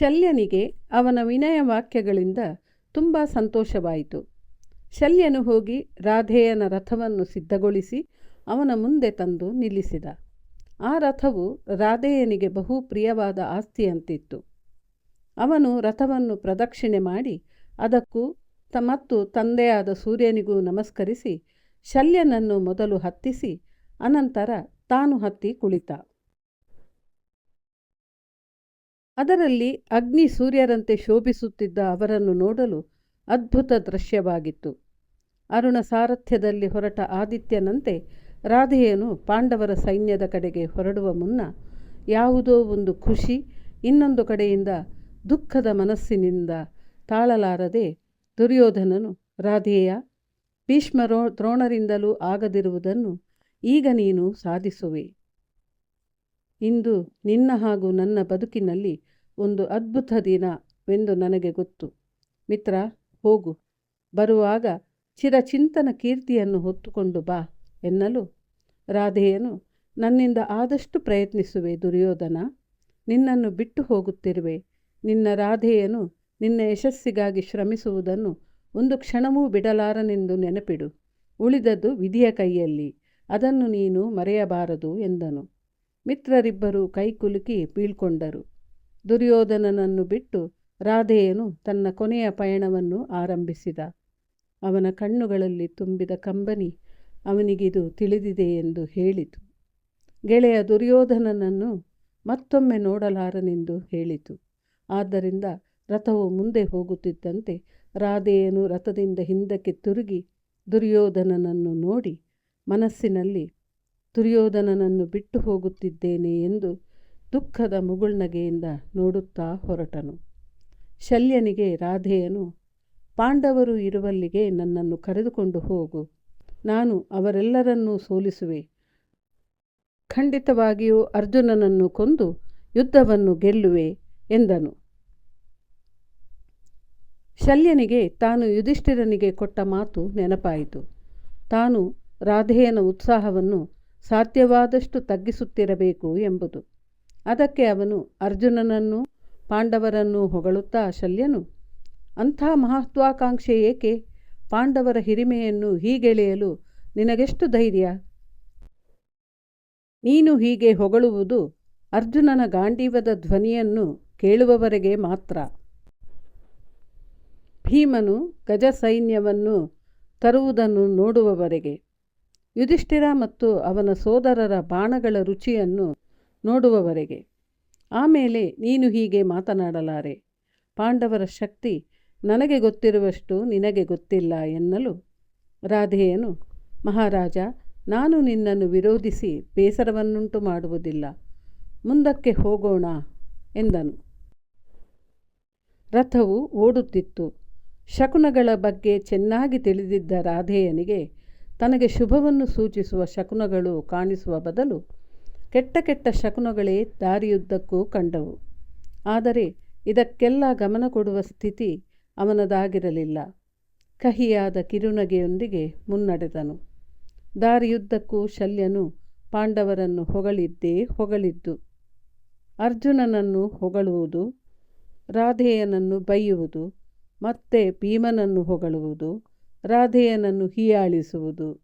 ಶಲ್ಯನಿಗೆ ಅವನ ವಿನಯ ವಾಕ್ಯಗಳಿಂದ ತುಂಬ ಸಂತೋಷವಾಯಿತು. ಶಲ್ಯನು ಹೋಗಿ ರಾಧೇಯನ ರಥವನ್ನು ಸಿದ್ಧಗೊಳಿಸಿ ಅವನ ಮುಂದೆ ತಂದು ನಿಲ್ಲಿಸಿದ. ಆ ರಥವು ರಾಧೇಯನಿಗೆ ಬಹು ಪ್ರಿಯವಾದ ಆಸ್ತಿಯಂತಿತ್ತು. ಅವನು ರಥವನ್ನು ಪ್ರದಕ್ಷಿಣೆ ಮಾಡಿ ಅದಕ್ಕೂ ಮತ್ತು ತಂದೆಯಾದ ಸೂರ್ಯನಿಗೂ ನಮಸ್ಕರಿಸಿ ಶಲ್ಯನನ್ನು ಮೊದಲು ಹತ್ತಿಸಿ, ಅನಂತರ ತಾನು ಹತ್ತಿ ಕುಳಿತ. ಅದರಲ್ಲಿ ಅಗ್ನಿ ಸೂರ್ಯರಂತೆ ಶೋಭಿಸುತ್ತಿದ್ದ ಅವರನ್ನು ನೋಡಲು ಅದ್ಭುತ ದೃಶ್ಯವಾಗಿತ್ತು. ಅರುಣ ಸಾರಥ್ಯದಲ್ಲಿ ಹೊರಟ ಆದಿತ್ಯನಂತೆ ರಾಧೆಯನು ಪಾಂಡವರ ಸೈನ್ಯದ ಕಡೆಗೆ ಹೊರಡುವ ಮುನ್ನ ಯಾವುದೋ ಒಂದು ಖುಷಿ ಇನ್ನೊಂದು ಕಡೆಯಿಂದ ದುಃಖದ ಮನಸ್ಸಿನಿಂದ ತಾಳಲಾರದೆ ದುರ್ಯೋಧನನು, ರಾಧೆಯ ಭೀಷ್ಮ ದ್ರೋಣರಿಂದಲೂ ಆಗದಿರುವುದನ್ನು ಈಗ ನೀನು ಸಾಧಿಸುವೆ. ಇಂದು ನಿನ್ನ ಹಾಗೂ ನನ್ನ ಬದುಕಿನಲ್ಲಿ ಒಂದು ಅದ್ಭುತ ದಿನವೆಂದು ನನಗೆ ಗೊತ್ತು. ಮಿತ್ರ, ಹೋಗು. ಬರುವಾಗ ಚಿರಚಿಂತನ ಕೀರ್ತಿಯನ್ನು ಹೊತ್ತುಕೊಂಡು ಬಾ ಎನ್ನಲು ರಾಧೆಯನು ನನ್ನಿಂದ ಆದಷ್ಟು ಪ್ರಯತ್ನಿಸುವೆ ದುರ್ಯೋಧನ. ನಿನ್ನನ್ನು ಬಿಟ್ಟು ಹೋಗುತ್ತಿರುವೆ. ನಿನ್ನ ರಾಧೆಯನು ನಿನ್ನ ಯಶಸ್ಸಿಗಾಗಿ ಶ್ರಮಿಸುವುದನ್ನು ಒಂದು ಕ್ಷಣವೂ ಬಿಡಲಾರನೆಂದು ನೆನಪಿಡು. ಉಳಿದದ್ದು ವಿಧಿಯ ಕೈಯಲ್ಲಿ. ಅದನ್ನು ನೀನು ಮರೆಯಬಾರದು ಎಂದನು. ಮಿತ್ರರಿಬ್ಬರು ಕೈಕುಲುಕಿ ಬೀಳ್ಕೊಂಡರು. ದುರ್ಯೋಧನನನ್ನು ಬಿಟ್ಟು ರಾಧೆಯನು ತನ್ನ ಕೊನೆಯ ಪಯಣವನ್ನು ಆರಂಭಿಸಿದ. ಅವನ ಕಣ್ಣುಗಳಲ್ಲಿ ತುಂಬಿದ ಕಂಬನಿ ಅವನಿಗಿದು ತಿಳಿದಿದೆ ಎಂದು ಹೇಳಿತು. ಗೆಳೆಯ ದುರ್ಯೋಧನನನ್ನು ಮತ್ತೊಮ್ಮೆ ನೋಡಲಾರನೆಂದು ಹೇಳಿತು. ಆದ್ದರಿಂದ ರಥವು ಮುಂದೆ ಹೋಗುತ್ತಿದ್ದಂತೆ ರಾಧೆಯನು ರಥದಿಂದ ಹಿಂದಕ್ಕೆ ತಿರುಗಿ ದುರ್ಯೋಧನನನ್ನು ನೋಡಿ ಮನಸ್ಸಿನಲ್ಲಿ ದುರ್ಯೋಧನನನ್ನು ಬಿಟ್ಟು ಹೋಗುತ್ತಿದ್ದೇನೆ ಎಂದು ದುಃಖದ ಮುಗುಳ್ನಗೆಯಿಂದ ನೋಡುತ್ತಾ ಹೊರಟನು. ಶಲ್ಯನಿಗೆ ರಾಧೆಯನು, ಪಾಂಡವರು ಇರುವಲ್ಲಿಗೆ ನನ್ನನ್ನು ಕರೆದುಕೊಂಡು ಹೋಗು. ನಾನು ಅವರೆಲ್ಲರನ್ನೂ ಸೋಲಿಸುವೆ. ಖಂಡಿತವಾಗಿಯೂ ಅರ್ಜುನನನ್ನು ಕೊಂದು ಯುದ್ಧವನ್ನು ಗೆಲ್ಲುವೆ ಎಂದನು. ಶಲ್ಯನಿಗೆ ತಾನು ಯುಧಿಷ್ಠಿರನಿಗೆ ಕೊಟ್ಟ ಮಾತು ನೆನಪಾಯಿತು. ತಾನು ರಾಧೆಯನ ಉತ್ಸಾಹವನ್ನು ಸಾಧ್ಯವಾದಷ್ಟು ತಗ್ಗಿಸುತ್ತಿರಬೇಕು ಎಂಬುದು. ಅದಕ್ಕೆ ಅವನು ಅರ್ಜುನನನ್ನು ಪಾಂಡವರನ್ನು ಹೊಗಳುತ್ತಾ ಶಲ್ಯನು, ಅಂಥ ಮಹತ್ವಾಕಾಂಕ್ಷೆ ಏಕೆ? ಪಾಂಡವರ ಹಿರಿಮೆಯನ್ನು ಹೀಗೆಳೆಯಲು ನಿನಗೆಷ್ಟು ಧೈರ್ಯ? ನೀನು ಹೀಗೆ ಹೊಗಳುವುದು ಅರ್ಜುನನ ಗಾಂಡೀವದ ಧ್ವನಿಯನ್ನು ಕೇಳುವವರೆಗೆ ಮಾತ್ರ. ಭೀಮನು ಗಜ ಸೈನ್ಯವನ್ನು ತರುವುದನ್ನು ನೋಡುವವರೆಗೆ. ಯುಧಿಷ್ಠಿರ ಮತ್ತು ಅವನ ಸೋದರರ ಬಾಣಗಳ ರುಚಿಯನ್ನು ನೋಡುವವರೆಗೆ. ಆಮೇಲೆ ನೀನು ಹೀಗೆ ಮಾತನಾಡಲಾರೆ, ಪಾಂಡವರ ಶಕ್ತಿ ನನಗೆ ಗೊತ್ತಿರುವಷ್ಟು ನಿನಗೆ ಗೊತ್ತಿಲ್ಲ ಎನ್ನಲು. ರಾಧೆಯನು, ಮಹಾರಾಜ, ನಾನು ನಿನ್ನನ್ನು ವಿರೋಧಿಸಿ ಬೇಸರವನ್ನುಂಟು ಮಾಡುವುದಿಲ್ಲ, ಮುಂದಕ್ಕೆ ಹೋಗೋಣ ಎಂದನು. ರಥವು ಓಡುತ್ತಿತ್ತು. ಶಕುನಗಳ ಬಗ್ಗೆ ಚೆನ್ನಾಗಿ ತಿಳಿದಿದ್ದ ರಾಧೆಯನಿಗೆ ತನಗೆ ಶುಭವನ್ನು ಸೂಚಿಸುವ ಶಕುನಗಳು ಕಾಣಿಸುವ ಬದಲು ಕೆಟ್ಟ ಕೆಟ್ಟ ಶಕುನಗಳೇ ದಾರಿಯುದ್ದಕ್ಕೂ ಕಂಡವು. ಆದರೆ ಇದಕ್ಕೆಲ್ಲ ಗಮನ ಕೊಡುವ ಸ್ಥಿತಿ ಅವನದಾಗಿರಲಿಲ್ಲ. ಕಹಿಯಾದ ಕಿರುನಗೆಯೊಂದಿಗೆ ಮುನ್ನಡೆದನು. ದಾರಿಯುದ್ದಕ್ಕೂ ಶಲ್ಯನು ಪಾಂಡವರನ್ನು ಹೊಗಳಿದ್ದೇ ಹೊಗಳಿದ್ದು, ಅರ್ಜುನನನ್ನು ಹೊಗಳುವುದು, ರಾಧೇಯನನ್ನು ಬೈಯುವುದು, ಮತ್ತೆ ಭೀಮನನ್ನು ಹೊಗಳುವುದು ರಾಧೇಯನನ್ನು ಹೀಯಾಳಿಸುವುದು.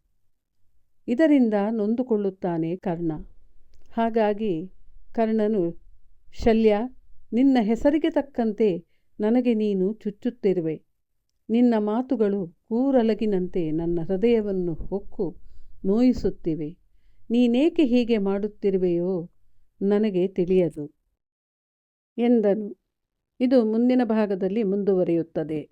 ಇದರಿಂದ ನೊಂದುಕೊಳ್ಳುತ್ತಾನೆ ಕರ್ಣ. ಹಾಗಾಗಿ ಕರ್ಣನು, ಶಲ್ಯ, ನಿನ್ನ ಹೆಸರಿಗೆ ತಕ್ಕಂತೆ ನನಗೆ ನೀನು ಚುಚ್ಚುತ್ತಿರುವೆ. ನಿನ್ನ ಮಾತುಗಳು ಕೂರಲಗಿನಂತೆ ನನ್ನ ಹೃದಯವನ್ನು ಹೊಕ್ಕು ನೋಯಿಸುತ್ತಿವೆ. ನೀನೇಕೆ ಹೀಗೆ ಮಾಡುತ್ತಿರುವೆಯೋ ನನಗೆ ತಿಳಿಯದು ಎಂದನು. ಇದು ಮುಂದಿನ ಭಾಗದಲ್ಲಿ ಮುಂದುವರಿಯುತ್ತದೆ.